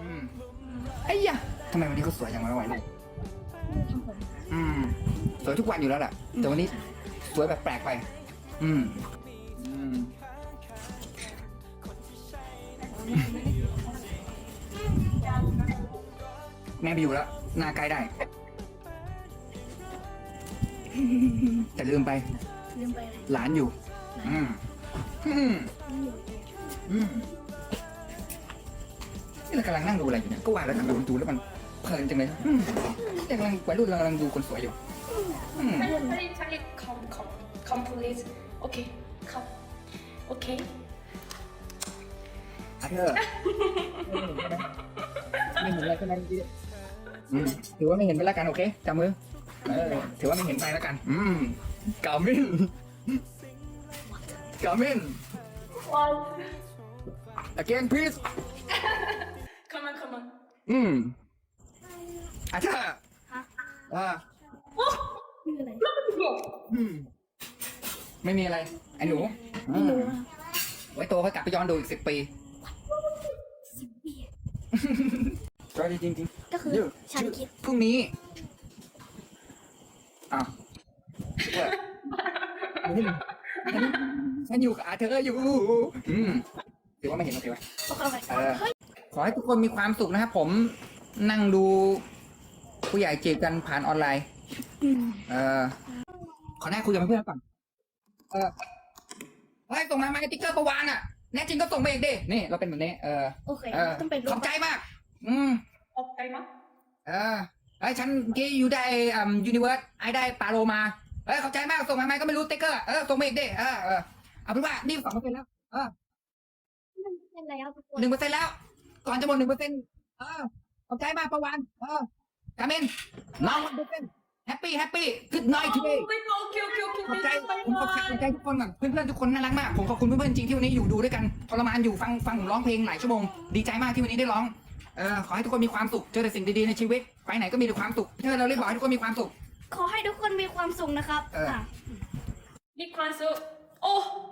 อืมไอ้ยะทำไมวันนี้เขาสวยจังวะวัยรุ่นทำผมอืม สวยทุกวันอยู่แล้วแหละแต่วันนี้สวยแบบแปลกไป อืม อืม แม่ไปอยู่แล้วหน้าใกล้ได้ แต่ลืมไป ลืมไปอะไรหลานอยู่ อืม อืม อืมนี่เรา กำลังนั่งดูอะไรอยู่เนี่ยก็ว่าแล้วทำดูดูแล้วมันเพลินจังเลยอืมเนี่ยกำลังวัยรุ่นกำลังดูคนสวยอยู่อืม Charlie, Charlie, Charlie, come, come, come, please. Okay, come. Okay. อะเธอไม่เห็นอะไรใช่ไหมอืมถือว่าไม่เห็นไปแล้วกันโอเคจับมือเออถือว่าไม่เห็นไปแล้วกัน อืมกามินกามิน One. again please Come on, come on. อืมอะเธออ่า Oh, คืออะไร look at you. อืม ไม่มีอะไร ไอ้หนูไม่รู้อะไว้โตค่อยกลับไปย้อนดูอีกสิบปี สิบปีก็จริงจริงก็คือเดี๋ยวฉันคิดพรุ่งนี้อ้าวเออฉันอยู่กับอาเธอร์อยู่ อืมถือว่าไม่เห็นโอเคไหมโอเคเออเฮ้ย ขอให้ทุกคนมีความสุขนะครับผมนั่งดูผู้ใหญ่จีบกันผ่านออนไลน์อืมเออขอแน่คุยกับเพื่อนๆก่อนเออเฮ้ยส่งมาไหมติ๊กเกอร์ประวานอะแน่จริงก็ส่งมาอีกดินี่เราเป็นแบบนี้เออโอเคเออต้องเป็นขอบใจมาก อืม Okay, ma. เออไอ้ยฉันเมื่อกี้อยู่ได้อ่ายูนิเวิร์สไอ้ได้ปาโลมาเอ้ยขอบใจมากส่งมาไหมก็ไม่รู้ติ๊กเกอร์เออส่งมาอีกดิเออเออเอาเป็นว่านี่สองเปอร์เซ็นต์แล้วเออเป็นแล้วทุกคนหนึ่งเปอร์เซ็นต์แล้ว ก่อนจะหมดหนึ่งเปอร์เซ็นต์เออขอบใจมากประวันเออกามินน้องวันเปอร์เซ็นต์แฮปปี้แฮปปี้กึดน้อยทีเด Oh, wait, okay, okay, okay. ขอบใจ Thank ผม you ขอบใจ so ขอบ much. ใจทุกคนก่อนเพื่อนๆทุกคนน่ารักมาก ผมขอบคุณเพื่อนๆจริงที่วันนี้อยู่ดูด้วยกันทรมานอยู่ฟังฟังผมร้องเพลงหลายชั่วโมง ดีใจมากที่วันนี้ได้ร้องเออขอให้ทุกคนมีความสุขเจอแต่สิ่งดีๆในชีวิต ไปไหนก็มีแต่ความสุขเธอเราเรียกบอกให้ทุกคนมีความสุข ขอให้ทุกคนมีความสุขนะครับเอออะ Big concert. Oh, Charlie.